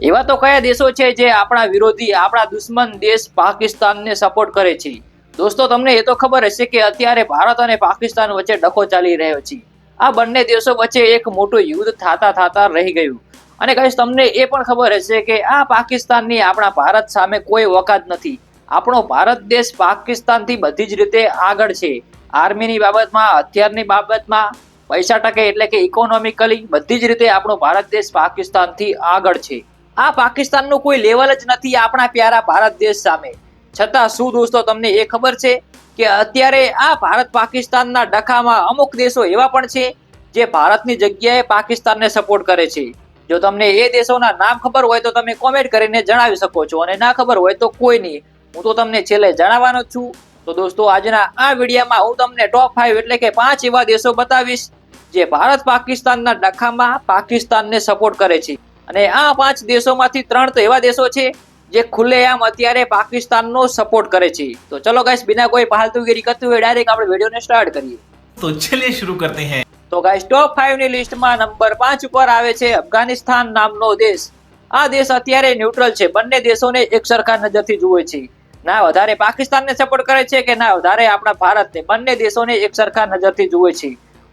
એવા તો કયા દેશો છે જે આપણા વિરોધી, આપણા દુશ્મન દેશ પાકિસ્તાનને સપોર્ટ કરે છે? દોસ્તો, તમને એ તો ખબર હશે કે અત્યારે ભારત અને પાકિસ્તાન વચ્ચે ડખો ચાલી રહ્યો છે. આ બંને દેશો વચ્ચે એક મોટું યુદ્ધ થાતા થાતા રહી ગયું. અને કહીશ તમને એ પણ ખબર હશે કે આ પાકિસ્તાનની આપણા ભારત સામે કોઈ વકાત નથી. આપણો ભારત દેશ પાકિસ્તાનથી બધી જ રીતે આગળ છે. આર્મીની બાબતમાં, હથિયારની બાબતમાં, પૈસા ટકે એટલે કે ઇકોનોમિકલી બધી જ રીતે આપણો ભારત દેશ પાકિસ્તાનથી આગળ છે. આ પાકિસ્તાનનું કોઈ લેવલ જ નથી આપણા પ્યારા ભારત દેશ સામે. છતાં શું દોસ્તો તમને એ ખબર છે કે અત્યારે આ ભારત પાકિસ્તાનના ડખામાં અમુક દેશો એવા પણ છે જે ભારતની જગ્યાએ પાકિસ્તાનને સપોર્ટ કરે છે. જો તમને એ દેશોના નામ ખબર હોય તો તમે કોમેન્ટ કરીને જણાવી શકો છો અને ના ખબર હોય તો કોઈ નહીં. હું તો તમને છેલ્લે જણાવવાનો છું. તો દોસ્તો આજના આ વિડીયોમાં હું તમને ટોપ ફાઈવ એટલે કે પાંચ એવા દેશો બતાવીશ જે ભારત પાકિસ્તાનના ડખામાં પાકિસ્તાનને સપોર્ટ કરે છે. અને આ પાંચ દેશોમાંથી ત્રણ તો એવા દેશો છે જે ખુલ્લેઆમ અત્યારે પાકિસ્તાનનો સપોર્ટ કરે છે. તો ચલો ગાઈસ બિના કોઈ પાલતુગીરી કરતું હોય ડાયરેક્ટ આપણે વિડીયોને સ્ટાર્ટ કરીએ. તો ચલિએ શરૂ કરતે હૈ. તો ગાઈસ ટોપ 5 ની લિસ્ટમાં નંબર પાંચ ઉપર આવે છે અફઘાનિસ્તાન નામનો દેશ. આ દેશ અત્યારે ન્યુટ્રલ છે. બંને દેશોને એક સરખા નજરથી જુએ છે. ના વધારે પાકિસ્તાનને સપોર્ટ કરે છે કે ના વધારે આપણા ભારતને? બંને દેશોને એક સરખા નજરથી જુએ છે.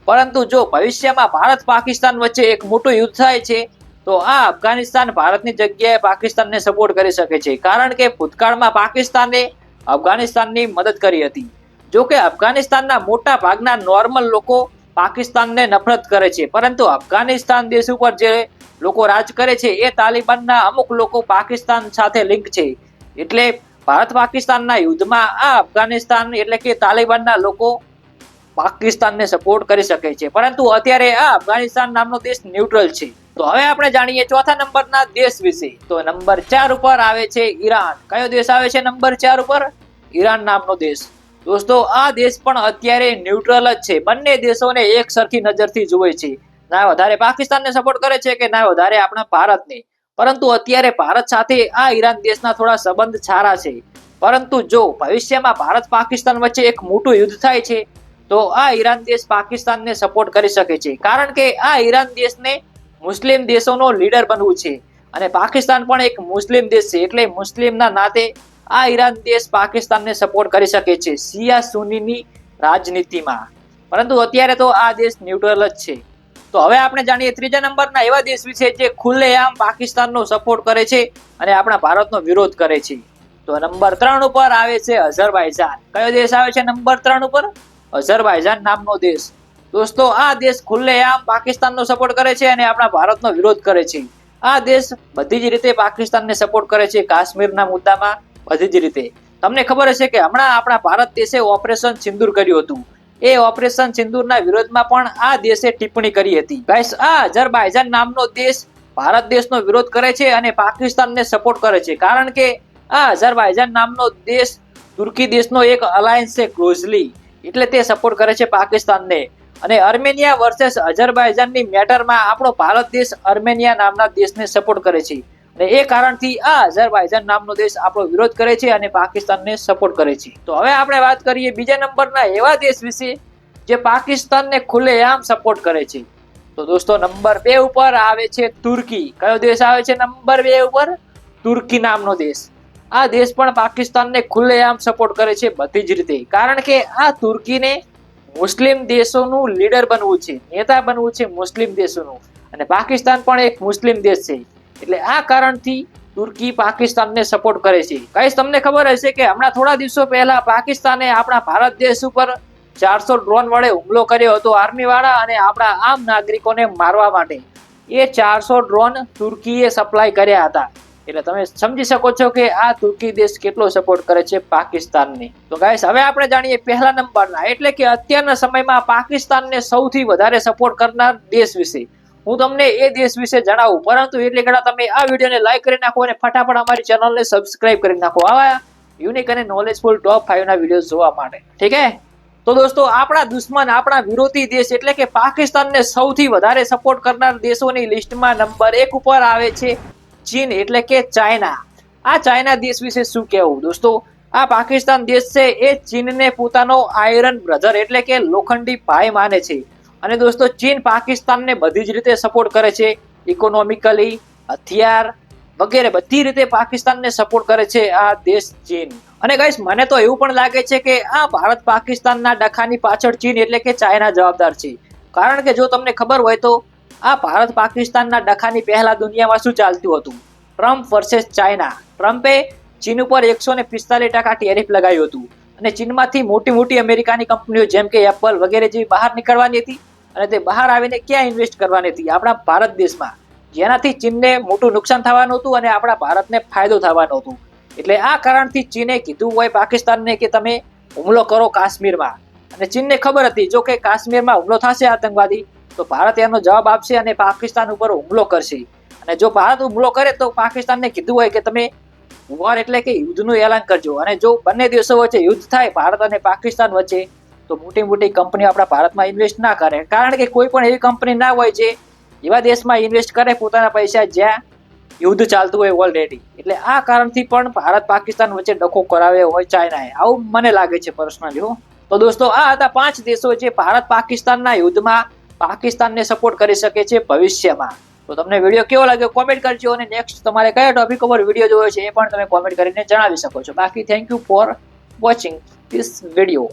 પરંતુ જો ભવિષ્યમાં ભારત પાકિસ્તાન વચ્ચે એક મોટું યુદ્ધ થાય છે તો આ અફઘાનિસ્તાન ભારતની જગ્યાએ પાકિસ્તાનને સપોર્ટ કરી શકે છે. કારણ કે ભૂતકાળમાં પાકિસ્તાને અફઘાનિસ્તાનની મદદ કરી હતી. જો કે અફઘાનિસ્તાનના મોટા ભાગના નોર્મલ લોકો પાકિસ્તાનને નફરત કરે છે. પરંતુ અફઘાનિસ્તાન દેશ ઉપર જે લોકો રાજ કરે છે, એ તાલિબાનના અમુક લોકો પાકિસ્તાન સાથે લિંક છે. એટલે ભારત પાકિસ્તાનના યુદ્ધમાં આ અફઘાનિસ્તાન એટલે કે તાલિબાનના લોકો પાકિસ્તાનને સપોર્ટ કરી શકે છે. પરંતુ અત્યારે આ અફઘાનિસ્તાન નામનો દેશ ન્યુટ્રલ છે. તો હવે આપણે જાણીએ ચોથા નંબરના દેશ વિશે. તો નંબર ચાર ઉપર આવે છે ઈરાન. કયો દેશ આવે છે નંબર ચાર ઉપર? ઈરાન નામનો દેશ. દોસ્તો, આ દેશ પણ અત્યારે ન્યુટ્રલ જ છે. બંને દેશોને એક સરખી નજરથી જુએ છે. ના વધારે પાકિસ્તાનને સપોર્ટ કરે છે કે ના વધારે આપણા ભારતને? પરંતુ અત્યારે ભારત સાથે આ ઈરાન દેશના થોડા સંબંધ સારા છે. પરંતુ જો ભવિષ્યમાં ભારત પાકિસ્તાન વચ્ચે એક મોટું યુદ્ધ થાય છે તો આ ઈરાન દેશ પાકિસ્તાનને સપોર્ટ કરી શકે છે. કારણ કે આ ઈરાન દેશને મુસ્લિમ દેશોનો લીડર બનવું છે. અને પાકિસ્તાન પણ એક મુસ્લિમ દેશ છે. એટલે મુસ્લિમના નાતે આ ઈરાન દેશ પાકિસ્તાનને સપોર્ટ કરી શકે છે શિયા સુનીની રાજનીતિમાં. પરંતુ અત્યારે તો આ દેશ ન્યુટ્રલ જ છે. તો હવે આપણે જાણીએ ત્રીજા નંબરના એવા દેશ વિશે જે ખુલ્લેઆમ પાકિસ્તાનનો સપોર્ટ કરે છે અને આપણા ભારતનો વિરોધ કરે છે. તો નંબર ત્રણ ઉપર આવે છે અઝરબાઈજાન. કયો દેશ આવે છે નંબર ત્રણ ઉપર? અઝરબાઈજાન નામનો દેશ. દોસ્તો, આ દેશ ખુલ્લેઆમ પાકિસ્તાનનો સપોર્ટ કરે છે અને આપણા ભારતનો વિરોધ કરે છે. આ દેશ બધી જ રીતે પાકિસ્તાનને સપોર્ટ કરે છે કાશ્મીરના મુદ્દામાં બધી જ રીતે. તમને ખબર હશે કે હમણાં આપણા ભારત દેશે ઓપરેશન સિંદૂર કર્યું હતું. એ ઓપરેશન સિંદૂરના વિરોધમાં પણ આ દેશે ટિપ્પણી કરી હતી. ગાઈસ, આ અઝરબાઈજાન નામનો દેશ ભારત દેશનો વિરોધ કરે છે અને પાકિસ્તાનને સપોર્ટ કરે છે. કારણ કે આ અઝરબાઈજાન નામનો દેશ તુર્કી દેશનો એક અલાયન્સ છે ક્લોઝલી એટલે તે સપોર્ટ કરે છે પાકિસ્તાનને. અને અર્મેનિયા વર્સેસ અઝરબાઈજાનની મેટરમાં આપણો ભારત દેશ અર્મેનિયા નામના દેશને સપોર્ટ કરે છે. અને એ કારણથી આ અઝરબાઈજાન નામનો દેશ આપણો વિરોધ કરે છે અને પાકિસ્તાનને સપોર્ટ કરે છે. તો હવે આપણે વાત કરીએ બીજા નંબરના એવા દેશ વિશે જે પાકિસ્તાનને ખુલ્લેઆમ સપોર્ટ કરે છે. તો દોસ્તો નંબર બે ઉપર આવે છે તુર્કી. કયો દેશ આવે છે? નંબર બે ઉપર તુર્કી નામનો દેશ. આ દેશ પણ પાકિસ્તાનને ખુલ્લેઆમ સપોર્ટ કરે છે બધી જ રીતે. કારણ કે આ તુર્કીને મુસ્લિમ દેશોનું લીડર બનવું છે, નેતા બનવું છે મુસ્લિમ દેશોનું. અને પાકિસ્તાન પણ એક મુસ્લિમ દેશ છે. એટલે આ કારણથી તુર્કી પાકિસ્તાનને સપોર્ટ કરે છે. કઈ તમને ખબર હશે કે હમણાં થોડા દિવસો પહેલા પાકિસ્તાને આપણા ભારત દેશ ઉપર ચારસો ડ્રોન વડે હુમલો કર્યો હતો આર્મી વાળા અને આપણા આમ નાગરિકોને મારવા માટે. એ ચારસો ડ્રોન તુર્કીએ સપ્લાય કર્યા હતા. એટલે તમે સમજી શકો છો કે આ તુર્કી દેશ કેટલો સપોર્ટ કરે છે પાકિસ્તાનને. તો ગાઈસ હવે આપણે જાણીએ પહેલા નંબરના. એટલે કે અત્યારના સમયમાં પાકિસ્તાનને સૌથી વધારે સપોર્ટ કરનાર દેશ વિશે. હું તમને એ દેશ વિશે જણાવું. પરંતુ એટલે ઘણા તમે આ વિડીયોને લાઈક કરી નાખો અને ફટાફટ અમારી ચેનલને સબસ્ક્રાઇબ કરી નાખો. આવા યુનિક અને નોલેજફુલ ટોપ ફાઈવના વીડિયો જોવા માટે. ઠીક હે? તો દોસ્તો, આપણા દુશ્મન, આપણા વિરોધી દેશ એટલે કે પાકિસ્તાનને સૌથી વધારે સપોર્ટ કરનાર દેશોની લિસ્ટમાં નંબર એક ઉપર આવે છે ચીન એટલે કે ચાઇના. આ ચાઇના દેશ વિશે શું કહેવું? દોસ્તો, આ પાકિસ્તાન દેશ છે, એ ચીનને પોતાનો આયરન બ્રધર એટલે કે લોખંડી ભાઈ માને છે. અને દોસ્તો, ચીન પાકિસ્તાનને બધી જ રીતે સપોર્ટ કરે છે. ઇકોનોમિકલી હથિયાર વગેરે બધી રીતે પાકિસ્તાનને સપોર્ટ કરે છે આ દેશ ચીન. અને ગાઈસ મને તો એવું પણ લાગે છે કે આ ભારત પાકિસ્તાનના ડખાની પાછળ ચીન એટલે કે ચાઇના જવાબદાર છે. કારણ કે જો તમને ખબર હોય તો આ ભારત પાકિસ્તાનના ડખાની પહેલા દુનિયામાં શું ચાલતું હતું? Trump versus China. ટ્રમ્પે ચીન ઉપર એકસો ને પિસ્તાલીસ ટકા ટેરિફ લગાવ્યું હતું. અને ચીનમાંથી મોટી મોટી અમેરિકાની કંપનીઓ જેમ કે એપલ વગેરે જેવી બહાર નીકળવાની હતી અને તે બહાર આવીને ક્યાં ઇન્વેસ્ટ કરવાની હતી? આપણા ભારત દેશમાં. જેનાથી ચીનને મોટું નુકસાન થવાનું હતું અને આપણા ભારતને ફાયદો થવાનો હતો. એટલે આ કારણથી ચીને કીધું હોય પાકિસ્તાનને કે તમે હુમલો કરો કાશ્મીરમાં. અને ચીનને ખબર હતી, જો કે કાશ્મીરમાં હુમલો થશે આતંકવાદી તો ભારત એનો જવાબ આપશે અને પાકિસ્તાન ઉપર હુમલો કરશે. અને જો ભારત હુમલો કરે તો પાકિસ્તાનને કીધું હોય કે તમે વોર એટલે કે યુદ્ધનું એલાન કરજો. અને જો બંને દેશો વચ્ચે યુદ્ધ થાય, ભારત અને પાકિસ્તાન વચ્ચે, તો મોટી મોટી કંપનીઓ આપણા ભારતમાં ઇન્વેસ્ટ ના કરે. કારણ કે કોઈ પણ એવી કંપની ના હોય જે એવા દેશમાં ઇન્વેસ્ટ કરે પોતાના પૈસા જ્યાં યુદ્ધ ચાલતું હોય ઓલરેડી એટલે આ કારણથી પણ ભારત પાકિસ્તાન વચ્ચે ડખો કરાવ્યો હોય ચાઇનાએ. આવું મને લાગે છે પર્સનલી તો દોસ્તો, આ હતા પાંચ દેશો જે ભારત પાકિસ્તાનના યુદ્ધમાં પાકિસ્તાનને સપોર્ટ કરી શકે છે ભવિષ્યમાં. તો તમને વીડિયો કેવો લાગ્યો કોમેન્ટ કરજો અને નેક્સ્ટ તમારે કયા ટોપિક ઉપર વીડિયો જોયો છે એ પણ તમે કોમેન્ટ કરીને જણાવી શકો છો. બાકી thank you for watching this video